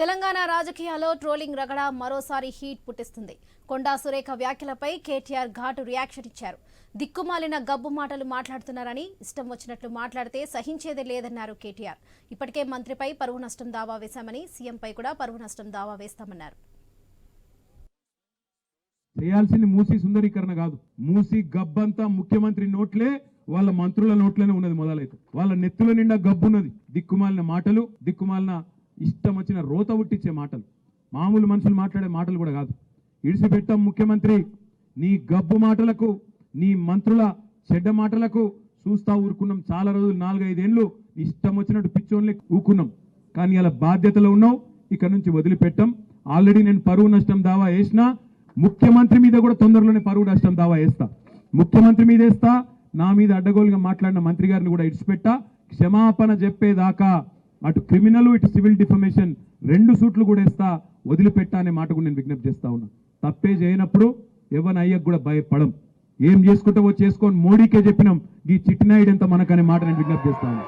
తెలంగాణ రాజకీయాల్లో ట్రోలింగ్ రగడ మరోసారి హీట్ పుట్టిస్తుంది. కొండా సురేఖ వ్యాఖ్యలపై కేటీఆర్ ఘాటు రియాక్షన్ ఇచ్చారు. దిక్కుమాలిన గబ్బు మాటలు మాట్లాడుతున్నారని ఇష్టం వచ్చినట్లు మాట్లాడితే సహించేదే లేదన్నారు కేటీఆర్. ఇప్పటికే మంత్రిపై పరువు నష్టం దావా వేశామని సీఎంపై కూడా పరువు నష్టం దావా వేస్తామన్నారు. చేయాల్సింది మూసి సుందరీకరణ కాదు. మూసి గబ్బంతా ముఖ్యమంత్రి నోట్లే వాళ్ళ మంత్రుల నోట్లోనే ఉన్నది మొదలైతే. వాళ్ళ నెత్తుల నిండా గబ్బున్నది. దిక్కుమాలిన మాటలు దిక్కుమాలిన ఇష్టం వచ్చిన రోత ఉట్టించే మాటలు. మామూలు మనుషులు మాట్లాడే మాటలు కూడా కాదు. ఇడిసిపెట్టాం ముఖ్యమంత్రి నీ గబ్బు మాటలకు నీ మంత్రుల చెడ్డ మాటలకు చూస్తా ఊరుకున్నాం. చాలా రోజులు నాలుగైదేళ్ళు ఇష్టం వచ్చినట్టు పిచ్చోన్లే ఊకున్నాం. కానీ అలా బాధ్యతలో ఉన్నావు ఇక్కడ నుంచి వదిలిపెట్టాం. ఆల్రెడీ నేను పరువు నష్టం దావా వేసినా ముఖ్యమంత్రి మీద కూడా తొందరలోనే పరువు నష్టం దావా వేస్తా. ముఖ్యమంత్రి మీద వేస్తా నా మీద అడ్డగోలుగా మాట్లాడిన మంత్రి గారిని కూడా ఇడిచిపెట్టా. క్షమాపణ చెప్పేదాకా అటు క్రిమినల్ ఇటు సివిల్ డిఫమేషన్ రెండు సూట్లు కూడా వేస్తా వదిలిపెట్టా అనే మాట కూడా నేను విజ్ఞప్తి చేస్తా ఉన్నా. తప్పే చేయనప్పుడు ఎవరి అయ్యకు కూడా భయపడం. ఏం చేసుకుంటావో చేసుకొని మోడీకే చెప్పినాం. ఈ చిట్టినాయుడు ఎంత మనకనే మాట నేను విజ్ఞప్తి చేస్తా ఉన్నా.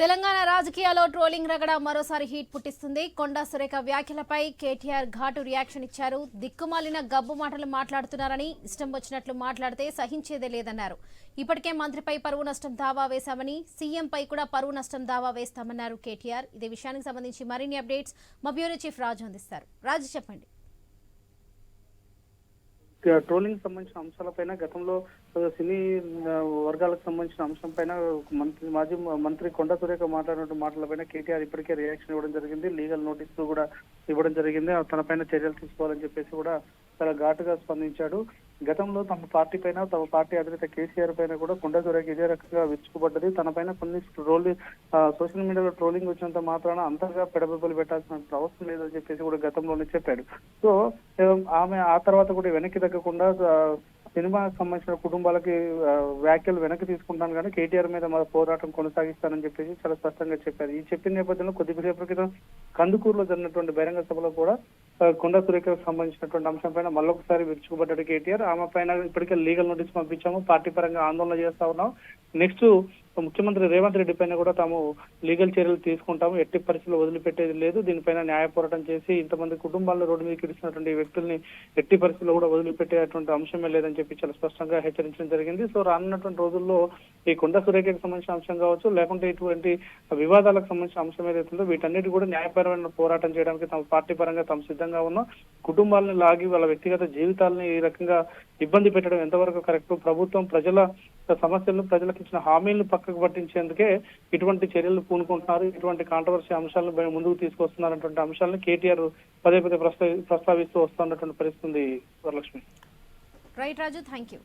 తెలంగాణ రాజకీయాల్లో ట్రోలింగ్ రగడ మరోసారి హీట్ పుట్టిస్తుంది. కొండా సురేఖ వ్యాఖ్యలపై కేటీఆర్ ఘాటు రియాక్షన్ ఇచ్చారు. దిక్కుమాలిన గబ్బు మాటలు మాట్లాడుతున్నారని ఇష్టం వచ్చినట్లు మాట్లాడితే సహించేదే లేదన్నారు. ఇప్పటికే మంత్రిపై పరువు నష్టం దావా వేశామని సీఎంపై కూడా పరువు నష్టం దావా వేస్తామన్నారు కేటీఆర్. ఇదే విషయానికి సంబంధించి మరిన్ని అప్డేట్స్ మా బ్యూరో చీఫ్ రాజు అందిస్తారు. రాజు చెప్పండి. ట్రోలింగ్ సంబంధించిన అంశాలపైన గతంలో సినీ వర్గాలకు సంబంధించిన అంశం పైన మంత్రి మాజీ మంత్రి కొండ సురేఖ మాట్లాడిన మాటలపైన కేటీఆర్ ఇప్పటికే రియాక్షన్ ఇవ్వడం జరిగింది. లీగల్ నోటీసులు కూడా ఇవ్వడం జరిగింది. తన పైన చర్యలు తీసుకోవాలని చెప్పేసి కూడా చాలా ఘాటుగా స్పందించాడు. గతంలో తమ పార్టీ పైన తమ పార్టీ అధినేత కేసీఆర్ పైన కూడా కొండ ఇదే రకంగా విరుచుకుపడ్డది. తన పైన కొన్ని ట్రోల్ సోషల్ మీడియాలో ట్రోలింగ్ వచ్చినంత మాత్రాన అంతగా పెడబెబ్బలు పెట్టాల్సిన అవసరం లేదని చెప్పేసి కూడా గతంలోనే చెప్పాడు. సో ఆమె ఆ తర్వాత కూడా వెనక్కి తగ్గకుండా సినిమా సినిమాకి సంబంధించిన కుటుంబాలకి వ్యాఖ్యలు వెనక్కి తీసుకుంటాను కానీ కేటీఆర్ మీద మన పోరాటం కొనసాగిస్తానని చెప్పేసి చాలా స్పష్టంగా చెప్పారు. ఈ చెప్పిన నేపథ్యంలో కొద్దిసేపటి క్రితం కందుకూరులో జరిగినటువంటి బహిరంగ సభలో కూడా కొండ సురేఖకు సంబంధించినటువంటి అంశం పైన మళ్ళొకసారి విరుచుకుపడ్డాడు కేటీఆర్. ఆమె పైన ఇప్పటికే లీగల్ నోటీస్ పంపించాము. పార్టీ పరంగా ఆందోళన చేస్తా ఉన్నాం. నెక్స్ట్ ముఖ్యమంత్రి రేవంత్ రెడ్డి పైన కూడా తాము లీగల్ చర్యలు తీసుకుంటాము. ఎట్టి పరిస్థితుల్లో వదిలిపెట్టేది లేదు. దీనిపైన న్యాయ పోరాటం చేసి ఇంతమంది కుటుంబాలను రోడ్డు మీదకి ఇడిచినటువంటి వ్యక్తుల్ని ఎట్టి పరిస్థితుల్లో కూడా వదిలిపెట్టేటువంటి అంశమే లేదని చెప్పి చాలా స్పష్టంగా హెచ్చరించడం జరిగింది. సో రానున్నటువంటి రోజుల్లో ఈ కొండ సురేఖకు సంబంధించిన అంశం కావచ్చు లేకుంటే ఇటువంటి వివాదాలకు సంబంధించిన అంశం ఏదైతుందో వీటన్నిటి కూడా న్యాయపరమైన పోరాటం చేయడానికి తమ పార్టీ పరంగా తాము సిద్ధంగా ఉన్నాం. కుటుంబాలను లాగి వాళ్ళ వ్యక్తిగత జీవితాలని ఈ రకంగా ఇబ్బంది పెట్టడం ఎంతవరకు కరెక్ట్? ప్రభుత్వం ప్రజల సమస్యలను ప్రజలకు ఇచ్చిన హామీలను పక్కకు పట్టించేందుకే ఇటువంటి చర్యలు పూనుకుంటున్నారు. ఇటువంటి కాంట్రవర్సీ అంశాలను ముందుకు తీసుకొస్తున్నారన్నటువంటి అంశాలను కేటీఆర్ పదే పదే ప్రస్తావిస్తూ వస్తున్నటువంటి పరిస్థితి Varalakshmi. Right Raju thank you